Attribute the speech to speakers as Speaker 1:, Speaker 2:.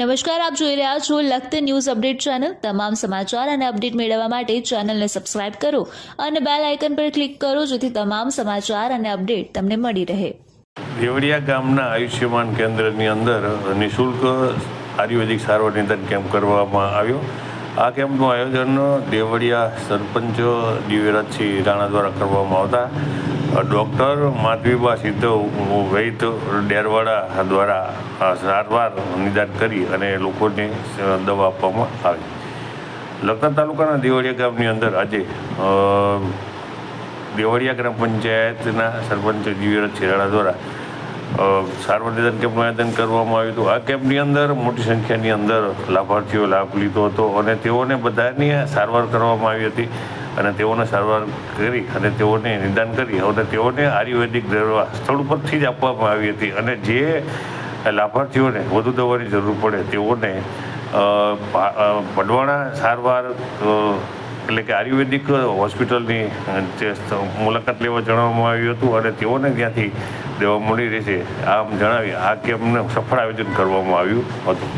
Speaker 1: નમસ્કાર, આપ જોઈ રહ્યા છો લખત ન્યૂઝ અપડેટ ચેનલ. તમામ સમાચાર અને અપડેટ મેળવવા માટે ચેનલને સબસ્ક્રાઇબ કરો અને બેલ આઇકન પર ક્લિક કરો જેથી તમામ સમાચાર અને અપડેટ તમને મળી રહે.
Speaker 2: દેવડિયા ગામના આયુષ્યમાન કેન્દ્રની અંદર નિઃશુલ્ક આયુર્વેદિક સારવાર નિદાન કેમ્પ કરવામાં આવ્યો. આ કેમ્પનું આયોજન દેવડિયા સરપંચ દિવ્યરાજસિંહ રાણા દ્વારા કરવામાં આવતા ડૉક્ટર માધવીબા સિદ્ધવ વૈદ ડેરવાડા દ્વારા સારવાર નિદાન કરી અને લોકોને દવા આપવામાં આવી. લખતર તાલુકાના દેવળિયા ગામની અંદર આજે દેવળિયા ગ્રામ પંચાયતના સરપંચ દિવ્યરાજ છેરાડા દ્વારા સારવાર નિદાન કેમ્પનું આયોજન કરવામાં આવ્યું હતું. આ કેમ્પની અંદર મોટી સંખ્યાની અંદર લાભાર્થીઓ લાભ લીધો હતો અને તેઓને બધાની સારવાર કરવામાં આવી હતી. અને તેઓને સારવાર કરી અને તેઓને નિદાન કરી. અને તેઓને આયુર્વેદિક દવા સ્થળ ઉપરથી જ આપવામાં આવી હતી. અને જે લાભાર્થીઓને વધુ દવાની જરૂર પડે, તેઓને પડવાણા સારવાર એટલે કે આયુર્વેદિક હોસ્પિટલની મુલાકાત લેવા જણાવવામાં આવ્યું હતું અને તેઓને ત્યાંથી દવા મળી રહેશે. આમ જણાવી આ કેમ્પને સફળ આયોજન કરવામાં આવ્યું હતું.